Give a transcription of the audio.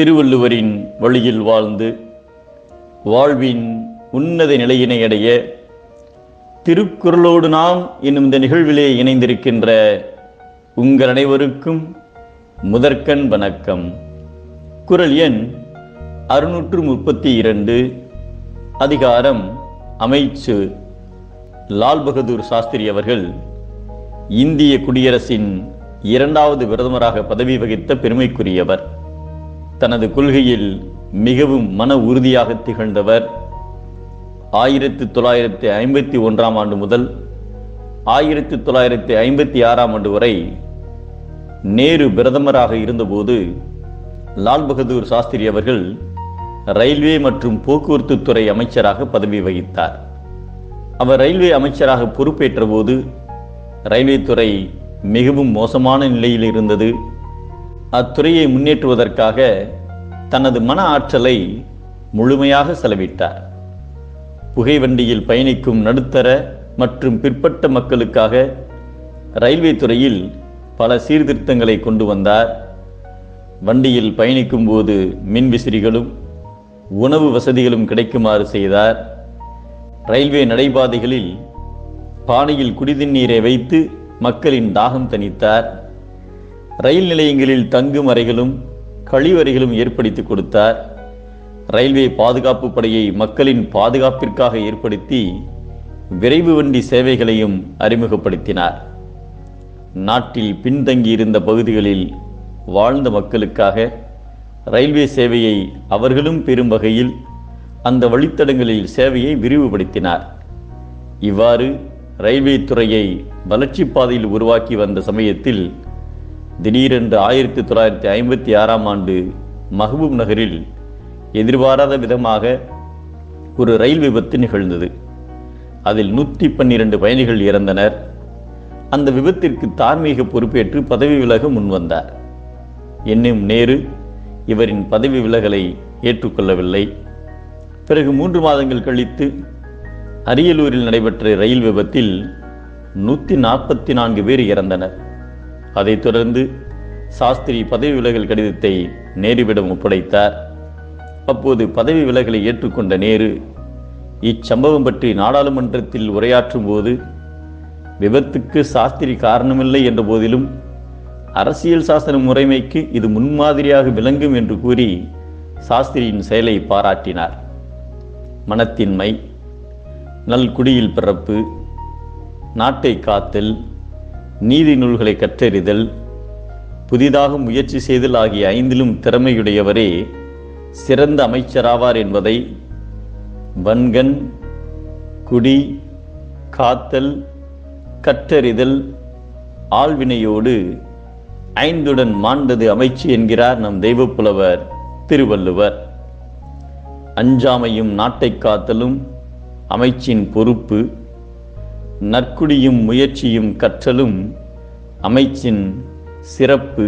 திருவள்ளுவரின் வழியில் வாழ்ந்து வாழ்வின் உன்னத நிலையினை அடைய திருக்குறளோடு நாம் என்னும் இந்த நிகழ்விலே இணைந்திருக்கின்ற உங்கள் அனைவருக்கும் முதற்கண் வணக்கம். குறள் எண் அறுநூற்று முப்பத்தி இரண்டு அதிகாரம் அமைச்சு. லால் பகதூர் சாஸ்திரி அவர்கள் இந்திய குடியரசின் இரண்டாவது பிரதமராக பதவி வகித்த பெருமைக்குரியவர். தனது கொள்கையில் மிகவும் மன உறுதியாக திகழ்ந்தவர். ஆயிரத்தி தொள்ளாயிரத்தி ஐம்பத்தி ஒன்றாம் ஆண்டு முதல் ஆயிரத்தி தொள்ளாயிரத்தி ஐம்பத்தி ஆறாம் ஆண்டு வரை நேரு பிரதமராக இருந்தபோது லால் பகதூர் சாஸ்திரி அவர்கள் ரயில்வே மற்றும் போக்குவரத்து துறை அமைச்சராக பதவி வகித்தார். அவர் ரயில்வே அமைச்சராக பொறுப்பேற்ற போது ரயில்வே துறை மிகவும் மோசமான நிலையில் இருந்தது. அத்துறையை முன்னேற்றுவதற்காக தனது மன ஆற்றலை முழுமையாக செலவிட்டார். புகை வண்டியில் பயணிக்கும் நடுத்தர மற்றும் பிற்பட்ட மக்களுக்காக ரயில்வே துறையில் பல சீர்திருத்தங்களை கொண்டு வந்தார். வண்டியில் பயணிக்கும் போது மின்விசிறிகளும் உணவு வசதிகளும் கிடைக்குமாறு செய்தார். ரயில்வே நடைபாதைகளில் பானையில் குடிதண்ணீரை வைத்து மக்களின் தாகம் தணித்தார். ரயில் நிலையங்களில் தங்கும் அறைகளும் கழிவறைகளும் ஏற்படுத்தி கொடுத்தார். ரயில்வே பாதுகாப்பு படையை மக்களின் பாதுகாப்பிற்காக ஏற்படுத்தி விரைவு வண்டி சேவைகளையும் அறிமுகப்படுத்தினார். நாட்டில் பின்தங்கியிருந்த பகுதிகளில் வாழ்ந்த மக்களுக்காக ரயில்வே சேவையை அவர்களும் பெறும் வகையில் அந்த வழித்தடங்களில் சேவையை விரிவுபடுத்தினார். இவ்வாறு ரயில்வே துறையை வளர்ச்சி பாதையில் உருவாக்கி வந்த சமயத்தில் திடீரென்று ஆயிரத்தி தொள்ளாயிரத்தி ஐம்பத்தி ஆறாம் ஆண்டு மஹபூப் நகரில் எதிர்பாராத விதமாக ஒரு ரயில் விபத்து நிகழ்ந்தது. அதில் நூற்றி பன்னிரண்டு பயணிகள் இறந்தனர். அந்த விபத்திற்கு தார்மீக பொறுப்பேற்று பதவி விலக முன்வந்தார். என்னும் நேரு இவரின் பதவி விலகலை ஏற்றுக்கொள்ளவில்லை. பிறகு மூன்று மாதங்கள் கழித்து அரியலூரில் நடைபெற்ற ரயில் விபத்தில் நூற்றி நாற்பத்தி நான்கு பேர் இறந்தனர். அதைத் தொடர்ந்து சாஸ்திரி பதவி விலகல் கடிதத்தை நேருவிடம் ஒப்படைத்தார். அப்போது பதவி விலகலை ஏற்றுக்கொண்ட நேரு இச்சம்பவம் பற்றி நாடாளுமன்றத்தில் உரையாற்றும் போது விபத்துக்கு சாஸ்திரி காரணமில்லை என்ற போதிலும் அரசியல் சாசன முறைமைக்கு இது முன்மாதிரியாக விளங்கும் என்று கூறி சாஸ்திரியின் செயலை பாராட்டினார். மனத்தின்மை நல்குடியில் பிறப்பு நாட்டை காத்தல் நீதி நூல்களை கற்றறிதல் புதிதாக முயற்சி செய்தல் ஆகிய ஐந்திலும் திறமையுடையவரே சிறந்த அமைச்சராவார் என்பதை வன்கண் குடி காத்தல் கற்றறிதல் ஆள்வினையோடு ஐந்துடன் மாண்டது அமைச்சு என்கிறார் நம் தெய்வப்புலவர் திருவள்ளுவர். அஞ்சாமையும் நாட்டை காத்தலும் அமைச்சின் பொறுப்பு நற்குடியும் முயற்சியும் கற்றலும் அமைச்சின் சிறப்பு